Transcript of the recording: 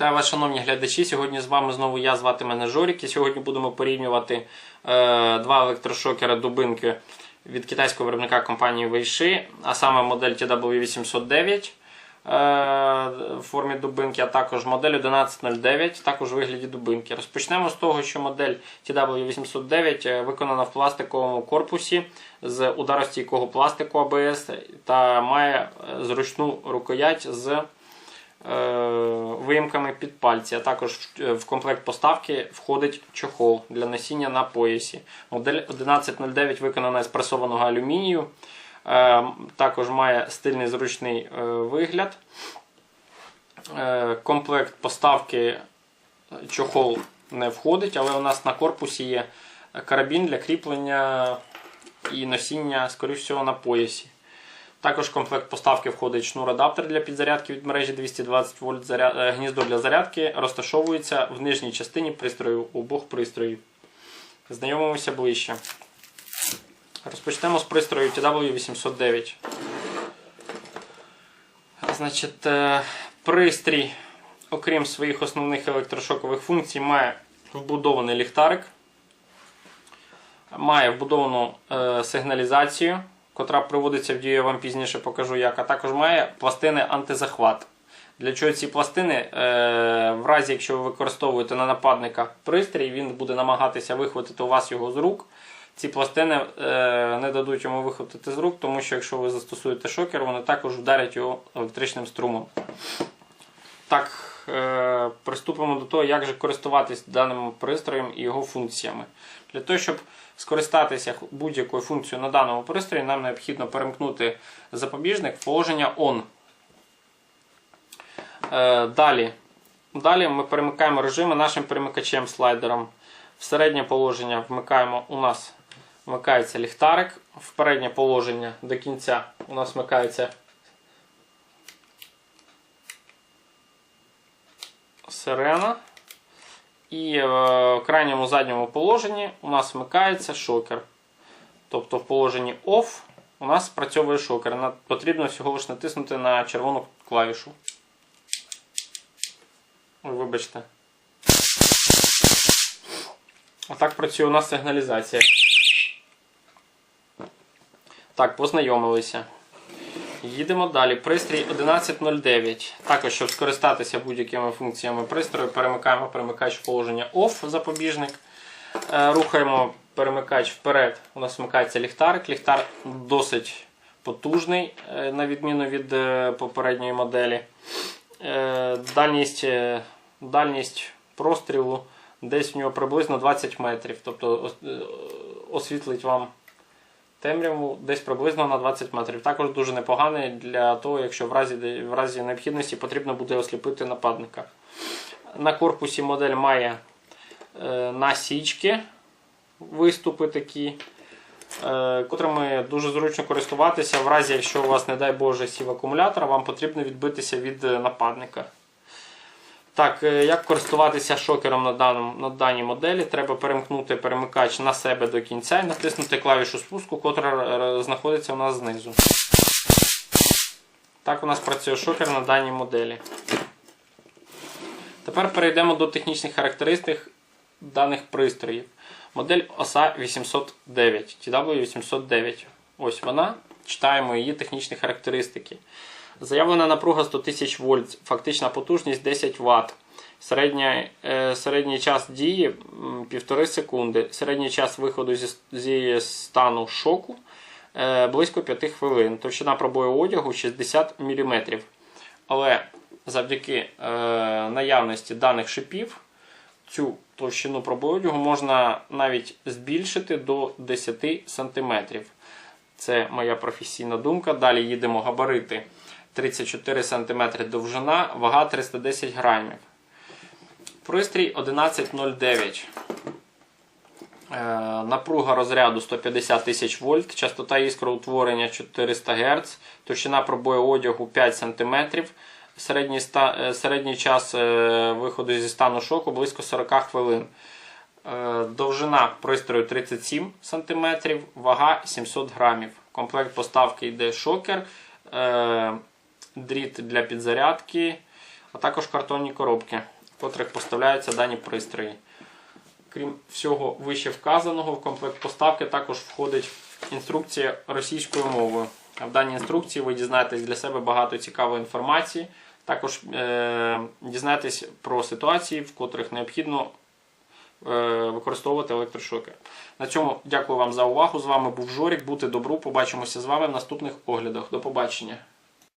вас, шановні глядачі. Сьогодні з вами знову я звати мене Жорік. І сьогодні будемо порівнювати е, два електрошокера дубинки від китайського виробника компанії Weishi, а саме модель TW809 е, в формі дубинки, а також модель 1109, також у вигляді дубинки. Розпочнемо з того, що модель TW809 е, виконана в пластиковому корпусі з ударостійкого пластику АБС та має е, зручну рукоять з е, виїмками під пальці, а також е, в комплект поставки входить чохол для носіння на поясі. Модель 1109 виконана з пресованого алюмінію. Е, Також має стильний зручний вигляд. Комплект поставки чохол не входить, але у нас на корпусі є карабін для кріплення і носіння, скоріш всього, на поясі. Також в комплект поставки входить шнур-адаптер для підзарядки від мережі 220 вольт. Е, Гніздо для зарядки розташовується в нижній частині пристрою обох пристроїв. Знайомимося ближче. Розпочнемо з пристрою TW809. Значить, е, пристрій, окрім своїх основних електрошокових функцій, має вбудований ліхтарик, має вбудовану е, сигналізацію, котра приводиться в дію, я вам пізніше покажу як, а також має пластини антизахват. Для чого ці пластини? Е, в разі, якщо ви використовуєте на нападника пристрій, він буде намагатися вихватити у вас його з рук. Ці пластини е, не дадуть йому вихватити з рук, тому що якщо ви застосуєте шокер, вони також вдарять його електричним струмом. Так, приступимо до того, як же користуватись даним пристроєм і його функціями. Для того, щоб скористатися будь-якою функцією на даному пристрої, нам необхідно перемкнути запобіжник в положення ON. Е, далі. Далі ми перемикаємо режими нашим перемикачем слайдером. В середнє положення вмикаємо у нас вмикається ліхтарик. В переднє положення до кінця у нас вмикається сирена. І е, в крайньому задньому положенні у нас вмикається шокер. Тобто в положенні OFF у нас спрацьовує шокер. Потрібно всього лише натиснути на червону клавішу. Ой, Вибачте. Отак працює у нас сигналізація. Так, познайомилися. Їдемо далі. Пристрій 1109. Також, щоб скористатися будь-якими функціями пристрою, перемикаємо перемикач в положення OFF запобіжник. Е, Рухаємо перемикач вперед. У нас вмикається ліхтарик. Ліхтар досить потужний, е, на відміну від е, попередньої моделі. Дальність, дальність прострілу десь в нього приблизно 20 метрів. Тобто освітлить вам темряву десь приблизно на 20 метрів. Також дуже непоганий для того, якщо в разі, в разі необхідності потрібно буде осліпити нападника. На корпусі модель має е, насічки, виступи такі, е, котрими дуже зручно користуватися в разі, якщо у вас, не дай Боже, сів акумулятор, вам потрібно відбитися від е, нападника. Так, е, як користуватися шокером на, даному, на даній моделі? Треба перемкнути перемикач на себе до кінця і натиснути клавішу спуску, котра е, знаходиться у нас знизу. Так у нас працює шокер на даній моделі. Тепер перейдемо до технічних характеристик даних пристроїв. Модель OSA 809, TW809. Ось вона. Читаємо її технічні характеристики. Заявлена напруга 100 тисяч вольт, фактична потужність 10 Вт. Середня, е, середній час дії м, 1,5 секунди. Середній час виходу зі, зі стану шоку е, близько 5 хвилин. Товщина пробою одягу 60 мм. Але завдяки е, наявності даних шипів цю товщину пробою одягу можна навіть збільшити до 10 см. Це моя професійна думка. Далі їдемо габарити 34 см довжина, вага 310 грамів. Пристрій 1109. Е, Напруга розряду 150 тисяч вольт, частота іскроутворення 400 Гц, товщина пробою одягу 5 см, е, середній час е, виходу зі стану шоку близько 40 хвилин. Е, Довжина пристрою 37 см, вага 700 грамів. Комплект поставки йде шокер, е, дріт для підзарядки, а також картонні коробки. в котрих поставляються дані пристрої. Крім всього вище вказаного, в комплект поставки також входить інструкція російською мовою. В даній інструкції ви дізнаєтесь для себе багато цікавої інформації. Також е- дізнаєтесь про ситуації, в котрих необхідно використовувати електрошокер. На цьому дякую вам за увагу. З вами був Жорік. Бути добру. Побачимося з вами в наступних оглядах. До побачення.